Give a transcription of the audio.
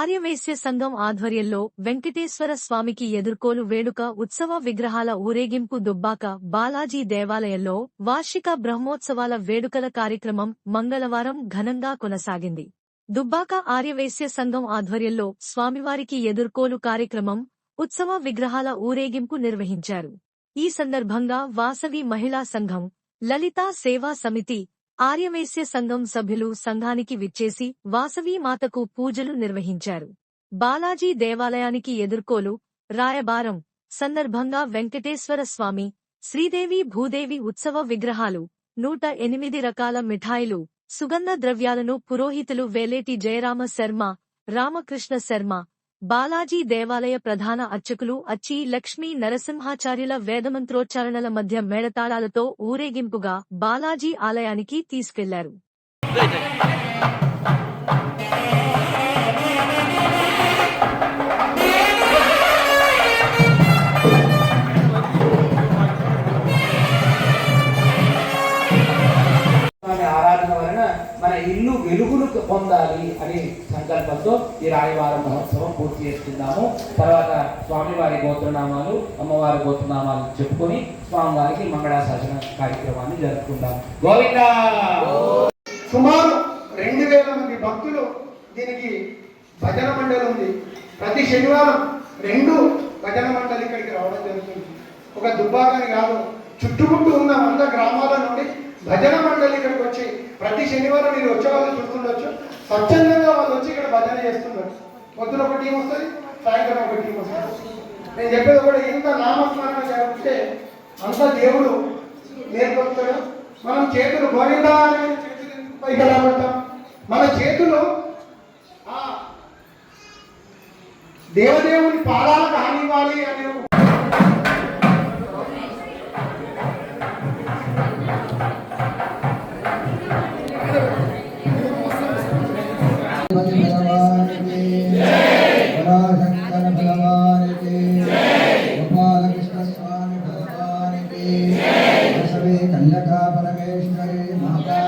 ఆర్యవైశ్య సంఘం ఆధ్వర్యంలో వెంకటేశ్వర స్వామికి ఎదుర్కోలు వేడుక ఉత్సవ విగ్రహాల ఊరేగింపు దుబ్బాక బాలాజీ దేవాలయంలో వార్షిక బ్రహ్మోత్సవాల వేడుకల కార్యక్రమం మంగళవారం ఘనంగా కొనసాగింది. దుబ్బాక ఆర్యవైశ్య సంఘం ఆధ్వర్యంలో స్వామివారికి ఎదుర్కోలు కార్యక్రమం ఉత్సవ విగ్రహాల ఊరేగింపు నిర్వహించారు. ఈ సందర్భంగా వాసవి మహిళా సంఘం లలితా సేవా సమితి ఆర్యవేశ్య సంఘం సభ్యులు సంఘానికి విచ్చేసి వాసవీ మాతకు పూజలు నిర్వహించారు. బాలాజీ దేవాలయానికి ఎదుర్కోలు రాయబారం సందర్భంగా వెంకటేశ్వర స్వామి శ్రీదేవి భూదేవి ఉత్సవ విగ్రహాలు నూట ఎనిమిది రకాల మిఠాయిలు సుగంధ ద్రవ్యాలను పురోహితులు వేలేటి జయరామ శర్మ రామకృష్ణ శర్మ బాలాజీ దేవాలయ ప్రధాన అర్చకులు అచ్చి లక్ష్మీ నరసింహాచార్యుల వేదమంత్రోచ్చారణల మధ్య మేళతాళాలతో ఊరేగింపుగా బాలాజీ ఆలయానికి తీసుకెళ్ళారు. మన ఇల్లు వెలుగును పొందాలి అనే సంకల్పంతో ఈ రాయవార మహోత్సవం పూర్తి చేసుకుందాము తర్వాత స్వామివారి గోత్రనామాలు అమ్మవారి గోత్రనామాలు చెప్పుకొని స్వామివారికి మంగళాశాసన కార్యక్రమాన్ని జరుపుకుందాం. గోవింద! సుమారు రెండు వేల మంది భక్తులు దీనికి భజన మండలి ఉంది. ప్రతి శనివారం రెండు భజన మండలి ఇక్కడికి రావడం జరుగుతుంది. ఒక దుబ్బాకని కాదు చుట్టుముట్టు ఉన్న వంద గ్రామాల నుండి భజన మండలి ఇక్కడికి వచ్చి ప్రతి శనివారం మీరు వచ్చే వాళ్ళు చూస్తుండొచ్చు. స్వచ్ఛందంగా వాళ్ళు వచ్చి ఇక్కడ భజన చేస్తుండొచ్చు. పొద్దున ఒక టీం వస్తుంది సాయంత్రం ఒక టీం వస్తుంది. నేను చెప్పేది కూడా ఇంత నామస్మరణ జరిగితే అంత దేవుడు నేర్పడతాడు మనం చేతులు గోవిందా అని చేతులు పైకి రాబడతాం మన చేతులు దేవదేవుని పాదాలకు హానివ్వాలి అనే సర్వే కన్యకా పరమేశ్వరి మాతా